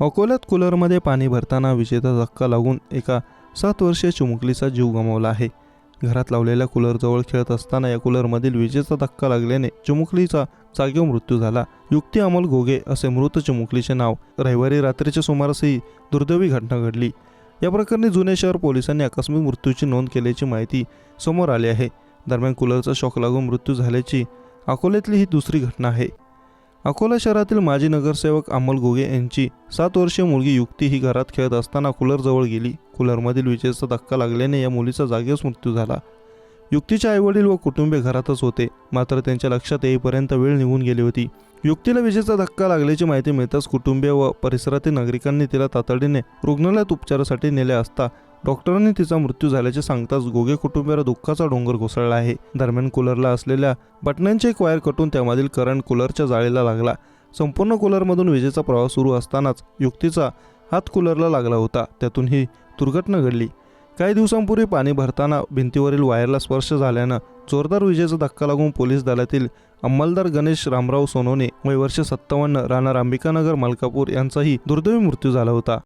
अकोल्यात कूलरमध्ये पाणी भरताना विजेचा धक्का लागून एका सात वर्षीय चिमुकलीचा जीव गमावला आहे. घरात लावलेल्या कूलरजवळ खेळत असताना या कूलरमधील विजेचा धक्का लागल्याने चिमुकलीचा जागीव मृत्यू झाला. युक्ती अमोल घोगे असे मृत चिमुकलीचे नाव रविवारी रात्रीच्या सुमारास ही दुर्दैवी घटना घडली. या प्रकरणी जुने शहर पोलिसांनी आकस्मिक मृत्यूची नोंद केल्याची माहिती समोर आली आहे. दरम्यान कूलरचा शॉक लागून मृत्यू झाल्याची अकोल्यातली ही दुसरी घटना आहे. अकोला शहरातील माजी नगरसेवक अमोल घोगे यांची सात वर्षीय मुलगी युक्ती ही घरात खेळत असताना कूलरजवळ गेली. कूलरमधील विजेचा धक्का लागल्याने या मुलीचा जागेच मृत्यू झाला. युक्तीचे आईवडील व कुटुंबे घरातच होते. मात्र त्यांच्या लक्षात येईपर्यंत वेळ निघून गेली होती. युक्तीला विजेचा धक्का लागल्याची माहिती मिळताच कुटुंबीय व परिसरातील नागरिकांनी तिला तातडीने रुग्णालयात उपचारासाठी नेले असता डॉक्टरांनी तिचा मृत्यू झाल्याचे सांगताच गोगे कुटुंबियाला दुःखाचा डोंगर कोसळला आहे. दरम्यान कूलरला असलेल्या बटण्यांचे एक वायर कटून त्यामधील करंट कूलरच्या जाळीला लागला. संपूर्ण कूलरमधून विजेचा प्रवाह सुरू असतानाच युक्तीचा हात कूलरला लागला होता. त्यातून ही दुर्घटना घडली. काही दिवसांपूर्वी पाणी भरताना भिंतीवरील वायरला स्पर्श झाल्यानं जोरदार विजेचा धक्का लागून पोलीस दलातील अंमलदार गणेश रामराव सोनोने वय वर्ष सत्तावन्न राहणार अंबिकानगर मलकापूर यांचाही दुर्दैवी मृत्यू झाला होता.